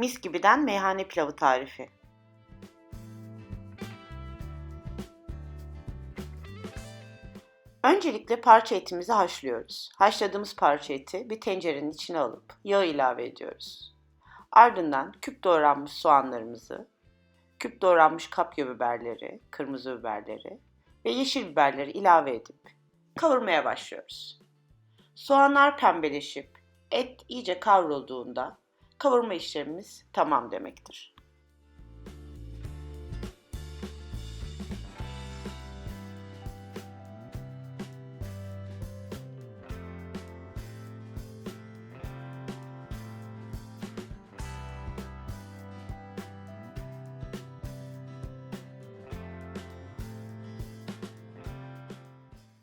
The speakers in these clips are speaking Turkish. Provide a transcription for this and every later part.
Mis gibiden meyhane pilavı tarifi. Öncelikle parça etimizi haşlıyoruz. Haşladığımız parça eti bir tencerenin içine alıp yağ ilave ediyoruz. Ardından küp doğranmış soğanlarımızı, küp doğranmış kapya biberleri, kırmızı biberleri ve yeşil biberleri ilave edip kavurmaya başlıyoruz. Soğanlar pembeleşip et iyice kavrulduğunda kavurma işlemimiz tamam demektir.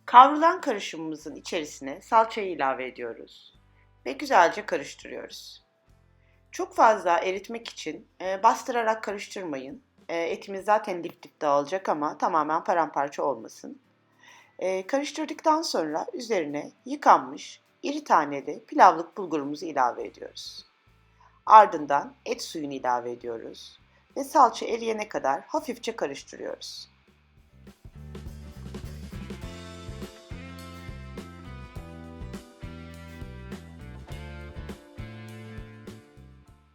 Kavrulan karışımımızın içerisine salçayı ilave ediyoruz ve güzelce karıştırıyoruz. Çok fazla eritmek için e, bastırarak karıştırmayın. E, etimiz zaten dip dip dağılacak ama tamamen paramparça olmasın. E, karıştırdıktan sonra üzerine yıkanmış iri taneli pilavlık bulgurumuzu ilave ediyoruz. Ardından et suyunu ilave ediyoruz ve salça eriyene kadar hafifçe karıştırıyoruz.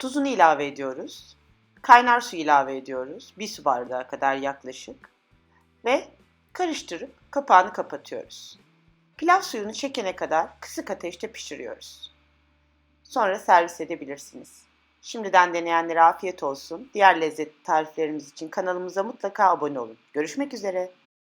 Tuzunu ilave ediyoruz. Kaynar su ilave ediyoruz. Bir su bardağı kadar yaklaşık. Ve karıştırıp kapağını kapatıyoruz. Pilav suyunu çekene kadar kısık ateşte pişiriyoruz. Sonra servis edebilirsiniz. Şimdiden deneyenlere afiyet olsun. Diğer lezzetli tariflerimiz için kanalımıza mutlaka abone olun. Görüşmek üzere.